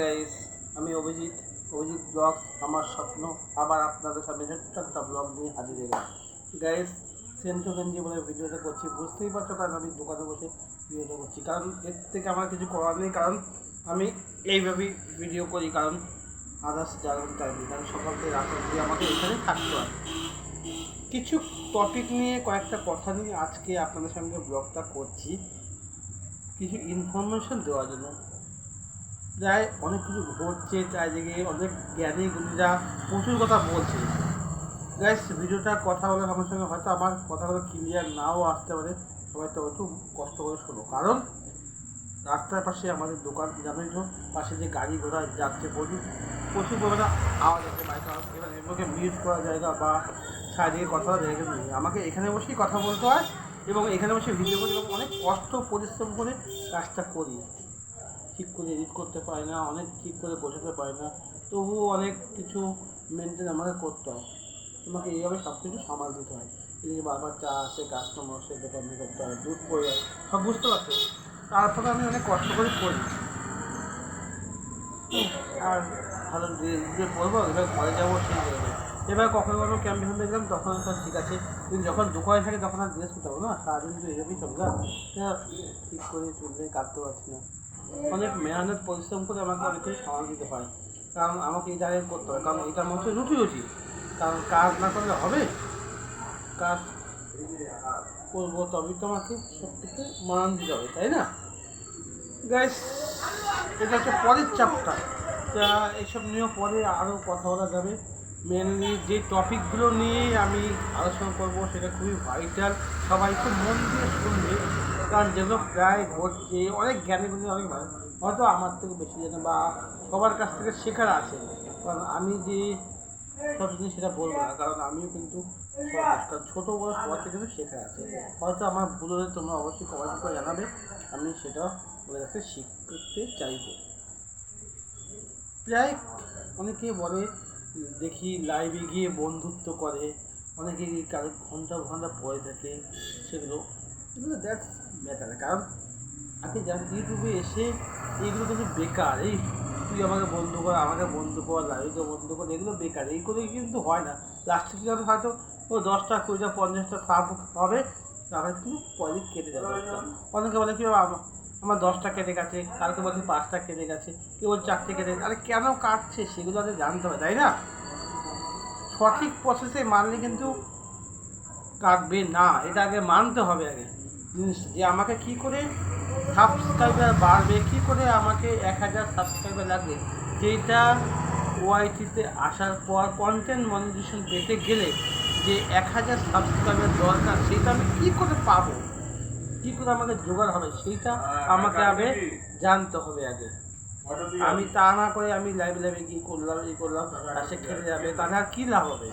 Guys আমি Abhijit. Abhijit blog আমার স্বপ্ন। আবার আপনাদের সামনে ছোট্ট একটা ব্লগ নিয়ে হাজির হয়ে গেলাম। গাইস সেন্টু গেঞ্জি বলে ভিডিওটা করছি। বুঝতেই পারছ কারণ আমি দোকানে বসে ভিডিওটা করছি। কারণ এর থেকে আমার কিছু করার নেই, কারণ আমি এইভাবেই ভিডিও করি। কারণ আদার্স জানার টাইম কারণ সকাল থেকে রাত অবধি আমাকে এখানে থাকতে হয়। কিছু টপিক নিয়ে কয়েকটা কথা নিয়ে আজকে আপনাদের সঙ্গে ব্লগটা করছি। কিছু ইনফরমেশন দেওয়ার জন্য। প্রায় অনেক কিছু ঘটছে, চারিদিকে অনেক জ্ঞানী গুণীরা প্রচুর কথা বলছে। গাইস ভিডিওটা কথা বলার আমার সঙ্গে হয়তো আমার কথাগুলো ক্লিয়ার নাও আসতে পারে। সবাই তো একটু কষ্ট করে শোনো। কারণ রাস্তার পাশে আমাদের দোকান জানেন তো, পাশে যে গাড়ি ঘোড়া যাচ্ছে প্রচুর প্রচুর পরিমাণে আওয়াজ আছে বাইক আওয়াজ এবার এগুলোকে মিউট করা জায়গা বা সাইডে কথা জায়গা নেই। আমাকে এখানে বসেই কথা বলতে হয় এবং এখানে বসে ভিডিও করি এবং অনেক কষ্ট, পরিশ্রম করে কাজটা করি। ঠিক করে এডিট করতে পারি না, অনেক ঠিক করে বোঝাতে পারি না, তবুও অনেক কিছু মেনটেন আমাকে করতে হয়। তোমাকে এইভাবে সব কিছু সামাল দিতে হয়। এদিকে বারবার চা আসে কাস্টমার সে দোকান করতে হয় দুধ পড়ে সব বুঝতে পারছ? তারপরে আমি অনেক কষ্ট করে করি আর ভালো যে পড়ব, এবার ঘরে যাব, সেই যাবে। এবার কখনো কখনো ক্যাম্পে ফ্যাম্পে গেলাম তখন তো ঠিক আছে। কিন্তু যখন দোকানে থাকে তখন আর ড্রেস করতে হবে না, সারাদিন তো না তা ঠিক করে চলতে কাটতে পারছি না। অনেক মেহনত, পরিশ্রম করে আমাকে অনেক কিছু সামাল দিতে হয়। কারণ আমাকে এই জায়গায় করতে হয়, কারণ এটার মধ্যে রুটি রুটি কারণ কাজ না করলে হবে? কাজ করব তবেই তো আমাকে মান দিতে হবে, তাই না? গাইস এটা হচ্ছে পরের চাপটা তা এইসব নিয়েও পরে আরও কথা বলা যাবে। মেনলি যে টপিকগুলো নিয়ে আমি আলোচনা করব, সেটা খুবই ভাইটাল সবাই খুব মন দিয়ে শুনবে, কারণ যেগুলো প্রায় ঘটছে, অনেক জ্ঞানী গুণী অনেক ভালো হয়তো আমার থেকে বেশি জানে বা সবার কাছ থেকে শেখার আছে। কারণ আমি যে সব জিনিস সেটা বলব না, কারণ আমিও কিন্তু কারণ ছোটো বড়ো সবার থেকে কিন্তু শেখার আছে। হয়তো আমার ভুল হলে তোমরা অবশ্যই কমেন্ট করে জানাবে, আমি সেটা ওদের কাছে শিখতে চাইব। প্রায় অনেকে বলে দেখি লাইভে গিয়ে বন্ধুত্ব করে। অনেকে কারও ঘণ্টা ঘণ্টা পড়ে থাকে সেগুলো। এগুলো দেখ ম্যাটার কারণ আগে যা ইউটিউবে এসে এইগুলো কিন্তু বেকার। এই তুই আমাকে বন্ধু কর, আমাকে বন্ধু কর লাইভকে বন্ধু কর, এগুলো বেকার। এইগুলো কিন্তু হয় না। লাস্টে কি হবে হয়তো ও দশটা, কুড়িটা, পঞ্চাশটা সাপ হবে, তাহলে কিন্তু পরে কেটে যাবে। অনেকে বলে কি আমার দশটা কেটে গেছে, কালকে বলছে পাঁচটা কেটে গেছে কেউ বলছে চারটে কেটে গেছে, আরে কেন কাটছে সেগুলো আগে জানতে হবে, তাই না? সঠিক প্রসেসে মানলে কিন্তু কাটবে না, এটা আগে মানতে হবে আগে। জিনিস যে আমাকে কি করে সাবস্ক্রাইবার বাড়বে, কি করে আমাকে এক হাজার সাবস্ক্রাইবার লাগবে, যেটা ওআইটিতে আসার পর কন্টেন্ট মনিটাইজেশন পেতে গেলে যে এক হাজার সাবস্ক্রাইবার দরকার, সেটা আমি কী করে পাবো? কী করে আমাকে জোগাড় হবে সেইটা আমাকে আগে জানতে হবে আগে। আমি তা না করে আমি লাইভ লাইভে কি করলাম এই করলাম আর সে খেলে যাবে তাহলে আর কী লাভ হবে?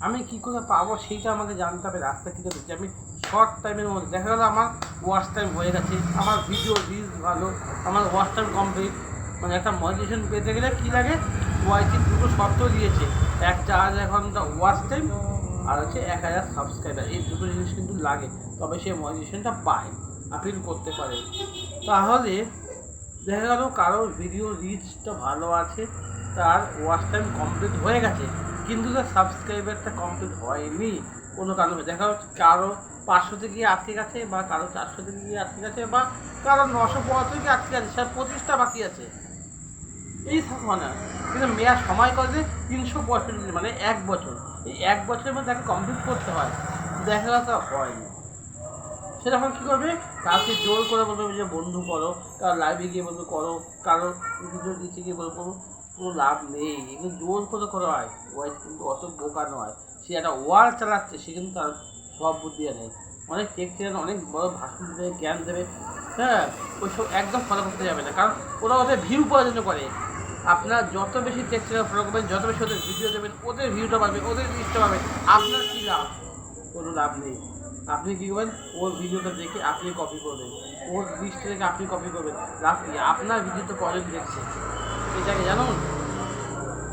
আমি কি করে পাবো সেইটা আমাকে জানতে হবে রাস্তা কী করে আমি শর্ট টাইমের মধ্যে দেখা গেলো আমার ওয়াচ টাইম হয়ে গেছে আমার ভিডিও রিলস ভালো আমার ওয়াচ টাইম কমপ্লিট মানে একটা মনিটেশন পেতে গেলে কী লাগে? ওয়াইটি দুটো শর্ত দিয়েছে একটা হাজার ঘণ্টা ওয়াচ টাইম আর হচ্ছে এক হাজার সাবস্ক্রাইবার এই দুটো জিনিস কিন্তু লাগে, তবে সে মনিটেশনটা পায় আপিল করতে পারে। তাহলে দেখা গেল কারোর ভিডিও রিচটা ভালো আছে, তার ওয়াচ টাইম কমপ্লিট হয়ে গেছে, কিন্তু তার সাবস্ক্রাইবারটা কমপ্লিট হয়নি, কোনো কারণে। দেখা যাচ্ছে কারও পাঁচশোতে গিয়ে আটকে গেছে, বা কারও চারশোতে গিয়ে আটকে গেছে, বা কারও নশো পঁয়াত্তর গিয়ে আটকে গেছে সব পঁচিশটা বাকি আছে। এই থাকব না কিন্তু মেয়ার সময় করে যে তিনশো পঁয়ষট্টি মানে এক বছর। এই এক বছরের মধ্যে তাকে কমপ্লিট করতে হয়। দেখা গেছে হয়নি সে তখন কী করবে? তাকে জোর করে বলবে যে, বন্ধু করো, কারও লাইভে গিয়ে বলবে করো, কারও ভিডিও দিচ্ছে গিয়ে বলব কোনো লাভ নেই। এগুলো জোর করে করা হয়। ওয়াইফ কিন্তু অত বোকা নয়। সে একটা ওয়ার চালাচ্ছে, সে কিন্তু তার সব বুদ্ধি নেই। অনেক টেক চ্যানেল অনেক বড় ভাষণ দেবে, জ্ঞান দেবে। হ্যাঁ ওইসব একদম ফলো করতে যাবে না। কারণ ওরা ওদের ভিউ পাওয়ার জন্য করে। আপনার যত বেশি টেক চ্যানেল ফলো করবেন, যত বেশি ওদের ভিডিও দেবেন, ওদের ভিউটা পাবে ওদের রিচটা পাবে আপনার কী লাভ? কোনো লাভ নেই। আপনি কী করবেন? ওর ভিডিওটা দেখে আপনি কপি করবেন। ওর লিস্ট থেকে আপনি কপি করবেন। লাভ কি আপনার ভিডিও তো কজন দেখছে। এটাকে জানুন।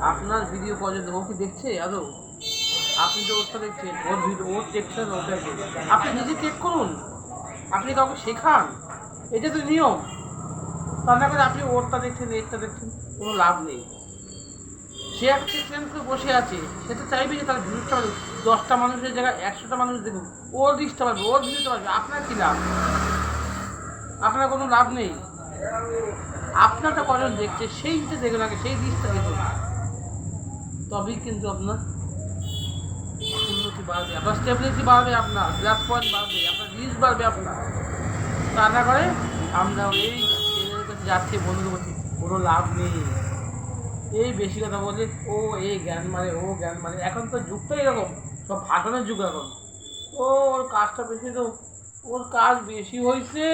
আপনার ভিডিও কজন ও কি দেখছে, আদৌ? আপনি তো ওরটা দেখছেন। ওর ভিডিও ওর দেখছেন ওটাকে আপনি নিজে চেক করুন। আপনি কাউকে শেখান। এটা তো নিয়ম। তা না করে আপনি ওরটা দেখছেন, এরটা দেখছেন। কোনো লাভ নেই। সে একটা ট্রেন করে বসে আছে, সে তো চাইবে যে তার ভিউজটা বাড়ুক। দশটা মানুষের জায়গায় একশোটা মানুষ দেখুক ওর রিচটা বাড়বে ওর ভিউজটা বাড়বে। আপনার কী লাভ? আপনার কোনো লাভ নেই। আপনারটা কজন দেখছে, সেই সেইটা দেখুন আগে সেই দিকটা দেখুন তবেই কিন্তু আপনার উন্নতি বাড়বে, আপনার স্টেবিলিটি বাড়বে, আপনার গ্লাস পয়েন্ট বাড়বে, আপনার রিচ বাড়বে, আপনার। তা না করে আমরা ছেলেদের কাছে যাচ্ছি বন্ধুদের কোনো লাভ নেই। এই বেশি কথা বলে ও এই জ্ঞান মানে ও জ্ঞান মানে এখন তো যুগটা এরকম, সব ভাষণের যুগ এখন। ও, ওর কাজটা বেশি তো, ওর কাজ বেশি হয়েছে।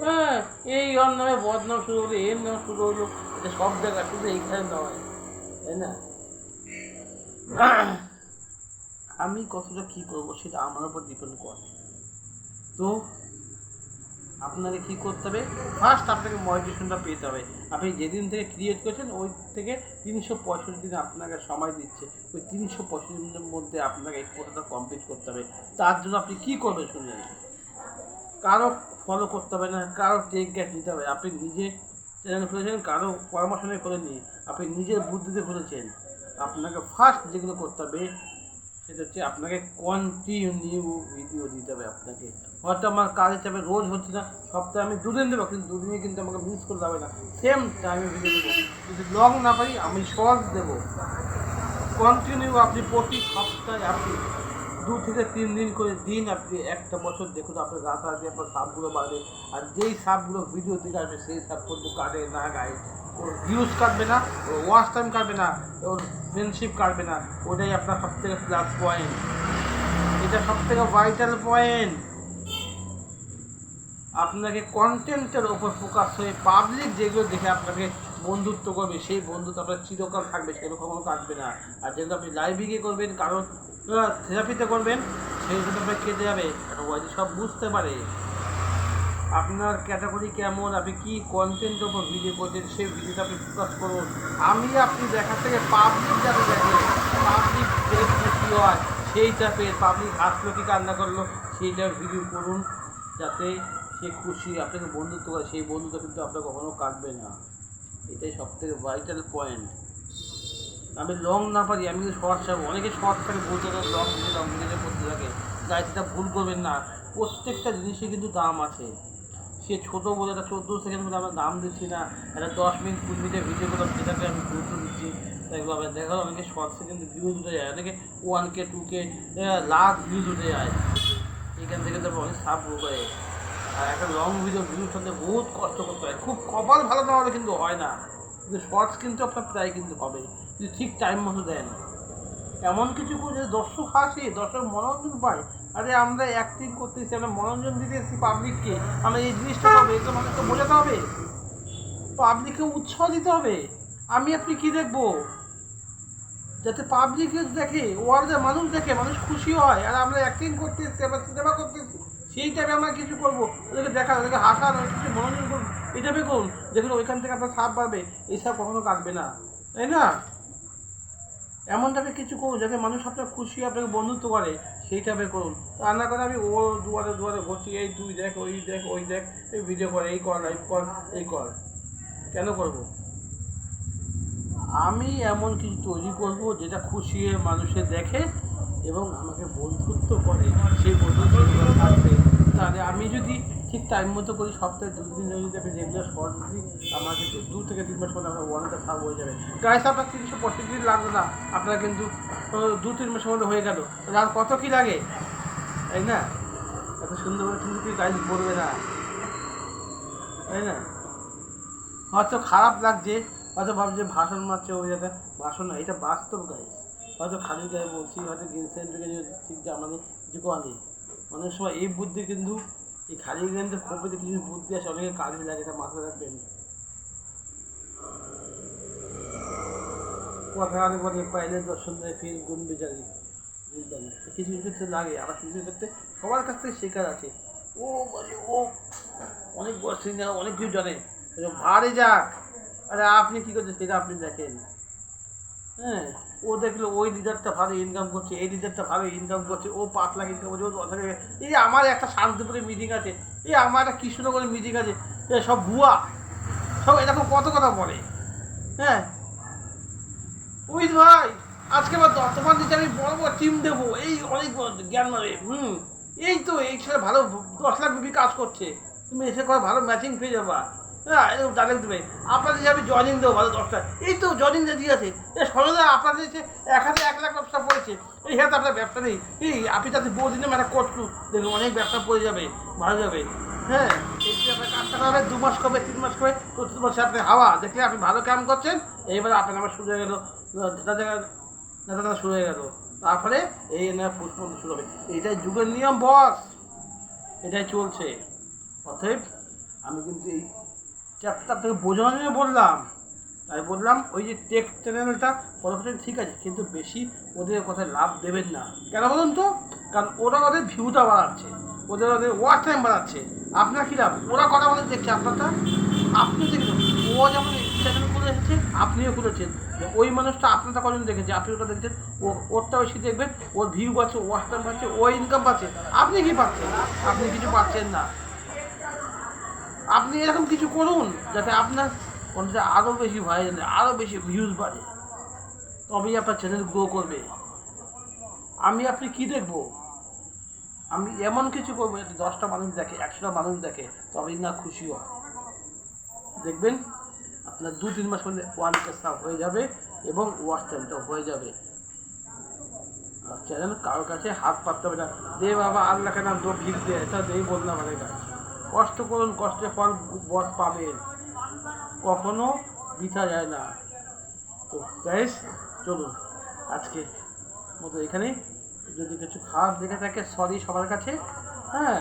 হ্যাঁ এই ওর নামে বদনাম শুরু হলো, এর নাম শুরু হলো, এটা সব জায়গায় শুধু এইখানে নয়, তাই না? আমি কতটা কী করব সেটা আমার উপর ডিপেন্ড করে। তো, আপনাকে কী করতে হবে? ফার্স্ট আপনাকে মডিটেশনটা পেতে হবে। আপনি যেদিন থেকে ক্রিয়েট করেছেন, ওই থেকে তিনশো পঁয়ষট্টি দিন আপনাকে সময় দিচ্ছে। ওই তিনশো পঁয়ষট্টি দিনের মধ্যে আপনাকে এই কোর্সটা কমপ্লিট করতে হবে। তার জন্য আপনি কী করবেন শুনলেন? কারও ফলো করতে হবে না, কারও টেক গ্যাট নিতে হবে। আপনি নিজে চ্যানেল খুলেছেন, কারও পরামর্শ নিয়ে করেননি। আপনি নিজের বুদ্ধিতে খুলেছেন। আপনাকে ফার্স্ট যেগুলো করতে হবে সেটা হচ্ছে আপনাকে কন্টিনিউ ভিডিও দিতে হবে আপনাকে। হয়তো আমার কাজ চাপে রোজ হচ্ছে না, সপ্তাহে আমি দুদিন দেবো, কিন্তু দুদিনে কিন্তু আমাকে মিস করতে হবে না। সেম টাইমে ভিডিও দেবো। যদি লং না পারি, আমি শর্ট দেবো। কন্টিনিউ আপনি প্রতি সপ্তাহে আপনি দু থেকে তিন দিন করে দিন আপনি একটা বছর দেখুন আপনার রাতারাতি আপনার সাপগুলো বাড়বে। আর যেই সাপগুলো ভিডিও থেকে আসবে, সেই সাপ কিন্তু কাটে না গায়ে। ওর ভিউজ কাটবে না, ওর ওয়াশ টাইম কাটবে না, ওর ফ্রেন্ডশিপ কাটবে না। ওটাই আপনার সব থেকে প্লাস পয়েন্ট এটা সব থেকে ভাইটাল পয়েন্ট আপনাকে কন্টেন্টের ওপর ফোকাস হয়ে পাবলিক যেগুলো দেখে আপনাকে বন্ধুত্ব করবে, সেই বন্ধুত্ব আপনার চিরকাল থাকবে কখনো কাটবে না। আর যেগুলো আপনি লাইভে গিয়ে করবেন কারণ থেরাপিতে করবেন সেইগুলো আপনার কেটে যাবে। ওয়াইজ সব বুঝতে পারে, আপনার ক্যাটাগরি কেমন, আপনি কি কন্টেন্টের ওপর ভিডিও করছেন, সেই ভিডিওটা আপনি ফোকাস করুন। আমি আপনি দেখার থেকে পাবলিক যাতে দেখে পাবলিক কী হয় সেই চাপের পাবলিক হাসলো কি কান্না করল সেইটার ভিডিও করুন, যাতে সে খুশি, আপনাকে বন্ধুত্ব করে, সেই বন্ধুত্ব কিন্তু আপনার কখনো কাটবে না। এটাই সব থেকে ভাইটাল পয়েন্ট আমি লং না পারি, আমি কিন্তু শর্ট চাবো অনেকে শর্ট থাকে বলতে লং লং ভিডিও করতে থাকে। তাই সেটা ভুল করবেন না। প্রত্যেকটা জিনিসের কিন্তু দাম আছে। সে ছোটো বলে একটা চোদ্দ সেকেন্ড বলে আমরা দাম দিচ্ছি না। একটা দশ মিনিট, কুড়ি মিনিটের ভিডিও করলাম, সেটাকে আমি গুরুত্ব দিচ্ছি। দেখলাম দেখা, অনেকে শর্ট সেকেন্ড ভিউজ উঠে যায়। অনেকে one K two K lakh views উঠে যায়। এখান থেকে তো অনেক সাপ করে একটা লং ভিডিও ভিউজ হতে বহুত কষ্ট করতে হয়। খুব কপাল ভালো না হলে কিন্তু হয় না। কিন্তু শর্টস কিন্তু আপনার প্রায় কিন্তু হবে যদি ঠিক টাইম মতো দেন এমন কিছু করে দর্শক হাসে, দর্শক মনোরঞ্জন পায়। আরে আমরা অ্যাক্টিং করতেছি, আমরা মনোরঞ্জন দিতে এসেছি পাবলিককে আমরা এই জিনিসটা পাবো এগুলো মানুষকে বোঝাতে হবে। পাবলিককে উৎসাহ দিতে হবে। আমি আপনি কি দেখব? যাতে পাবলিক দেখে, ওয়ার্ল্ডের মানুষ দেখে, মানুষ খুশি হয়। আর আমরা অ্যাক্টিং করতে এসেছি আমরা সিনেমা করতে সেই টাইপে আমরা কিছু করব। ওদেরকে দেখা, ওদেরকে হাসান কিছু মনোরঞ্জন এই টাইপে করুন দেখুন ওইখান থেকে আপনার সাপ বাড়বে, এই সাপ কখনো কাটবে না। তাই না? এমন টাইপের কিছু করুন যাতে মানুষ আপনার খুশি, আপনাকে বন্ধুত্ব করে সেই টাইপের করুন তা না করে আমি ও দুয়ারে দুয়ারে ঘুরছি এই তুই দেখ, ওই দেখ ওই দেখ, এই ভিডিও কর, এই কর লাইভ কর, এই কর। কেন করব? আমি এমন কিছু তৈরি করব যেটা খুশি হয়ে মানুষে দেখে এবং আমাকে বন্ধুত্ব করে। সেই বন্ধুত্ব তাহলে আমি যদি ঠিক টাইম মতো করি, সপ্তাহে দু দিন যদি আমি রেগুলার শর্ট দিই আমাকে তো দু থেকে তিন মাস পরে আমার ওয়ানটা সাপ হয়ে যাবে। গায়ে আপনার তিনশো পঁচিশ দিন লাগবে না। আপনার কিন্তু দু, তিন মাসের মধ্যে হয়ে গেল। আর কত কি লাগে? তাই না? এত সুন্দর করে কিন্তু কি গাইজ পড়বে না। তাই না? হয়তো খারাপ লাগছে, হয়তো ভাবছে ভাষণ মারছে ওই জায়গায়। ভাষণ না, এটা বাস্তব গায়ে হয়তো খালি গায়ে বলছি, হয়তো গেমসের দিকে ঠিক কিছু করা নেই অনেক সময় এই বুদ্ধি কিন্তু এই খালি গেমসের খোপেতে কিছু বুদ্ধি আছে অনেকে কাজে লাগে, এটা মাথায় রাখবেন। কথা পাইলে দর্শন দেয়, ফির গুণ বিচারি। বুঝলাম কিছু কিছু ক্ষেত্রে লাগে, আবার কিছু ক্ষেত্রে সবার কাছ থেকে শেখার আছে। ও বলে, ও অনেক সিনিয়র অনেক কিছু জানে। ভারে যাক। আরে আপনি কী করছেন সেটা আপনি দেখেন। হ্যাঁ ও দেখল ওই লিডারটা ভালো ইনকাম করছে, এই লিডারটা ভালো ইনকাম করছে, ও পাঁচ লাখ ইনকাম করছে, ও দশ লাখ এই আমার একটা শান্তিপুরে মিটিং আছে, এই আমার একটা কৃষ্ণনগরের মিটিং আছে সব ভুয়া, সব এরকম কত কথা বলে হ্যাঁ। ওই ভাই, আজকে আবার দ- তোমার দিকে আমি বড় বড় টিম দেবো, এই অনেক জ্ঞান মারে, হুম, এই তো, এই ছেলে ভালো দশ লাখ রুপি কাজ করছে, তুমি এসে করে ভালো ম্যাচিং পেয়ে যাবা। হ্যাঁ এরকম ডাইরেক্ট দেবে। আপনাদের যে আমি জয়নিং দেবো, ভালো দশটা এই তো জয়নিং দিয়ে এ সরদা আপনাদের যে এক হাতে এক লাখ ব্যবসা পড়েছে, এই হাতে আপনার ব্যবসা নেই। এই, আপনি তাদের বহুদিনে একটা করছু দেখুন, অনেক ব্যবসা পড়ে যাবে, ভালো যাবে। হ্যাঁ এই আপনার কাজটা করাবে দু মাস কবে তিন মাস কবে চতুর্থ মাসে আপনি হাওয়া। দেখলে আপনি ভালো কাম করছেন এইবার আপনার আমার শুরু হয়ে গেল। জায়গা শুরু হয়ে গেল। তারপরে এই না পুষ্পন শুরু হবে। এটাই যুগের নিয়ম, বস। এটাই চলছে। অতএব, আমি কিন্তু এই চ্যাপ্টারটা আপনাকে বোঝানোর জন্য বললাম। তাই বললাম, ওই যে টেক চ্যানেলটা ফলো ঠিক আছে, কিন্তু বেশি ওদের কথায় লাভ দেবেন না। কেন বলুন তো? কারণ ওরা ওদের ভিউটা বাড়াচ্ছে, ওদের ওদের ওয়াচ টাইম বাড়াচ্ছে। আপনার কী লাভ? ওরা কথা বলে দেখছে আপনারটা। আপনি দেখবেন ও যেমন চ্যানেল খুলে এসেছে, আপনিও খুলেছেন। ওই মানুষটা আপনারটা কজন দেখেছে? আপনি ওটা দেখছেন, ও, ওরটা বেশি দেখবেন, ওর ভিউ পাচ্ছে ওয়াচ টাইম পাচ্ছে ও ইনকাম পাচ্ছে আপনি কি পাচ্ছেন? আপনি কিছু পাচ্ছেন না। আপনি এরকম কিছু করুন যাতে আপনার কন্টেন্ট আরও বেশি ভাইরাল আরও বেশি ভিউজ বাড়ে। তবেই আপনার চ্যানেল গ্রো করবে। আমি আপনি কি দেখব? আমি এমন কিছু করব যাতে দশটা মানুষ দেখে, একশোটা মানুষ দেখে, তবেই না খুশি হয়। দেখবেন, আপনার দু, তিন মাস মধ্যে ওয়ান সাব হয়ে যাবে এবং ওয়াচ টাইমটা হয়ে যাবে। চ্যানেল কারোর কাছে হাত পাততে হবে না। দে বাবা, আল্লাহকে নাম দো ভিক দে এটা দেই মানে না কষ্ট করুন, কষ্টের ফল বস পাবেন। কখনো বৃথা যায় না। তো গাইস চলুন, আজকে মতো এখানেই। যদি কিছু খারাপ দেখে থাকে সরি সবার কাছে হ্যাঁ?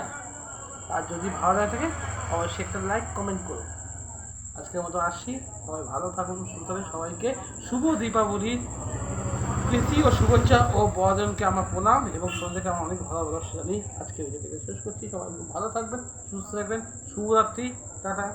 আর যদি ভালো লাগে থাকে, অবশ্যই একটা লাইক কমেন্ট করুন আজকের মতো আসছি। সবাই ভালো থাকুন, সুস্থ সবাইকে শুভ দীপাবলির প্রীতি ও শুভেচ্ছা ও বড়জনকে আমার প্রণাম এবং সন্ধ্যাকে আমার অনেক ভালোবাসা জানি আজকে শেষ করছি। সবাই ভালো থাকবেন, সুস্থ থাকবেন। শুভরাত্রি, টাটা।